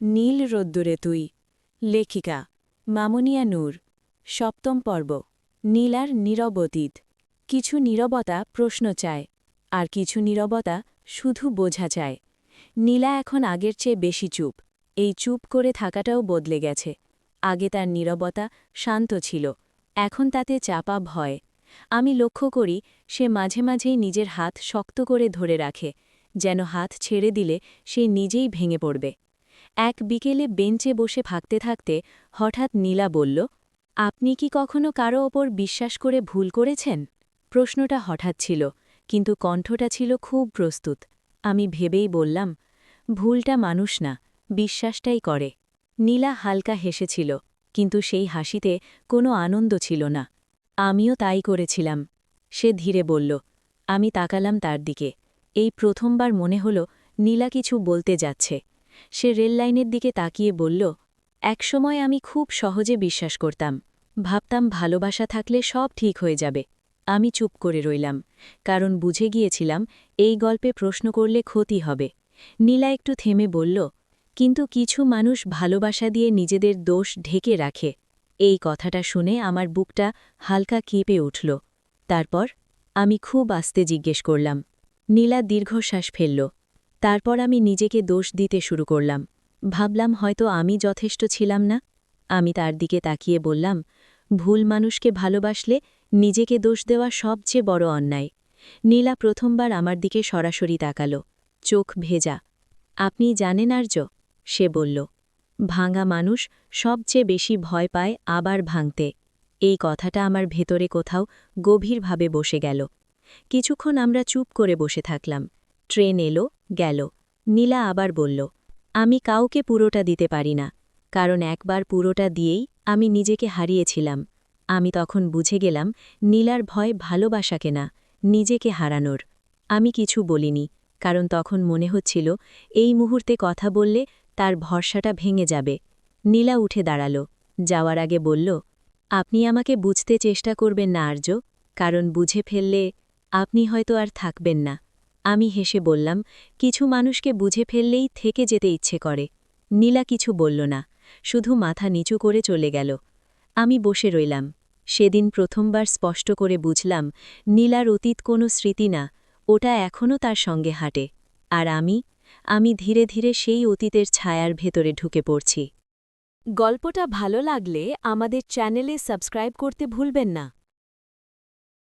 নীল রোদ্দুরে তুই। লেখিকা, মামুনিয়া নূর, সপ্তম পর্ব, নীলার নীরব অতীত। কিছু নীরবতা প্রশ্ন চায়, আর কিছু নীরবতা শুধু বোঝা চায়। নীলা এখন আগের চেয়ে বেশি চুপ, এই চুপ করে থাকাটাও বদলে গেছে। আগে তার নীরবতা শান্ত ছিল, এখন তাতে চাপা ভয়। আমি লক্ষ্য করি, সে মাঝে মাঝেই নিজের হাত শক্ত করে ধরে রাখে, যেন হাত ছেড়ে দিলে সে নিজেই ভেঙে পড়বে। এক বিকেলে বেঞ্চে বসে থাকতে থাকতে হঠাৎ নীলা বলল, আপনি কি কখনো কারও ওপর বিশ্বাস করে ভুল করেছেন? প্রশ্নটা হঠাৎ ছিল, কিন্তু কণ্ঠটা ছিল খুব প্রস্তুত। আমি ভেবেই বললাম, ভুলটা মানুষ না, বিশ্বাসটাই করে। নীলা হালকা হেসেছিল, কিন্তু সেই হাসিতে কোনো আনন্দ ছিল না। আমিও তাই করেছিলাম। সে ধীরে বলল, আমি তাকালাম তার দিকে। এই প্রথমবার মনে হল নীলা কিছু বলতে যাচ্ছে। সে রেললাইনের দিকে তাকিয়ে বলল, একসময় আমি খুব সহজে বিশ্বাস করতাম। ভাবতাম ভালোবাসা থাকলে সব ঠিক হয়ে যাবে। আমি চুপ করে রইলাম, কারণ বুঝে গিয়েছিলাম এই গল্পে প্রশ্ন করলে ক্ষতি হবে। নীলা একটু থেমে বলল, কিন্তু কিছু মানুষ ভালোবাসা দিয়ে নিজেদের দোষ ঢেকে রাখে। এই কথাটা শুনে আমার বুকটা হালকা কেঁপে উঠল। তারপর আমি খুব আস্তে জিজ্ঞেস করলাম, নীলা দীর্ঘশ্বাস ফেলল তারপর আমি নিজেকে দোষ দিতে শুরু করলাম। ভাবলাম হয়তো আমি যথেষ্ট ছিলাম না। আমি তার দিকে তাকিয়ে বললাম, ভুল মানুষকে ভালোবাসলে নিজেকে দোষ দেওয়া সবচেয়ে বড় অন্যায়। নীলা প্রথমবার আমার দিকে সরাসরি তাকাল, চোখ ভেজা। আপনি জানেন আর্য? সে বলল, ভাঙা মানুষ সবচেয়ে বেশি ভয় পায় আবার ভাঙতে। এই কথাটা আমার ভেতরে কোথাও গভীরভাবে বসে গেল। কিছুক্ষণ আমরা চুপ করে বসে থাকলাম। ট্রেন এলো গেল। নীলা আবার বলল, আমি কাউকে পুরোটা দিতে পারি না। কারণ একবার পুরোটা দিয়েই আমি নিজেকে হারিয়েছিলাম। আমি তখন বুঝে গেলাম, নীলার ভয় ভালোবাসাকে না নিজেকে হারানোর। আমি কিছু বলিনি, কারণ তখন মনে হচ্ছিল, এই মুহূর্তে কথা বললে তার ভরসাটা ভেঙে যাবে। নীলা উঠে দাঁড়াল, যাওয়ার আগে বলল, আপনি আমাকে বুঝতে চেষ্টা করবেন না, আর্য। কারণ বুঝে ফেললে আপনি হয়তো আর থাকবেন না। আমি হেসে বললাম, কিছু মানুষকে বুঝে ফেললেই থেকে যেতে ইচ্ছে করে। নীলা কিছু বলল না, শুধু মাথা নিচু করে চলে গেল। আমি বসে রইলাম। সেদিন প্রথমবার স্পষ্ট করে বুঝলাম, নীলার অতীত কোনো স্মৃতি না, ওটা এখনও তার সঙ্গে হাঁটে। আর আমি আমি ধীরে ধীরে সেই অতীতের ছায়ার ভেতরে ঢুকে পড়ছি। গল্পটা ভালো লাগলে আমাদের চ্যানেলে সাবস্ক্রাইব করতে ভুলবেন না।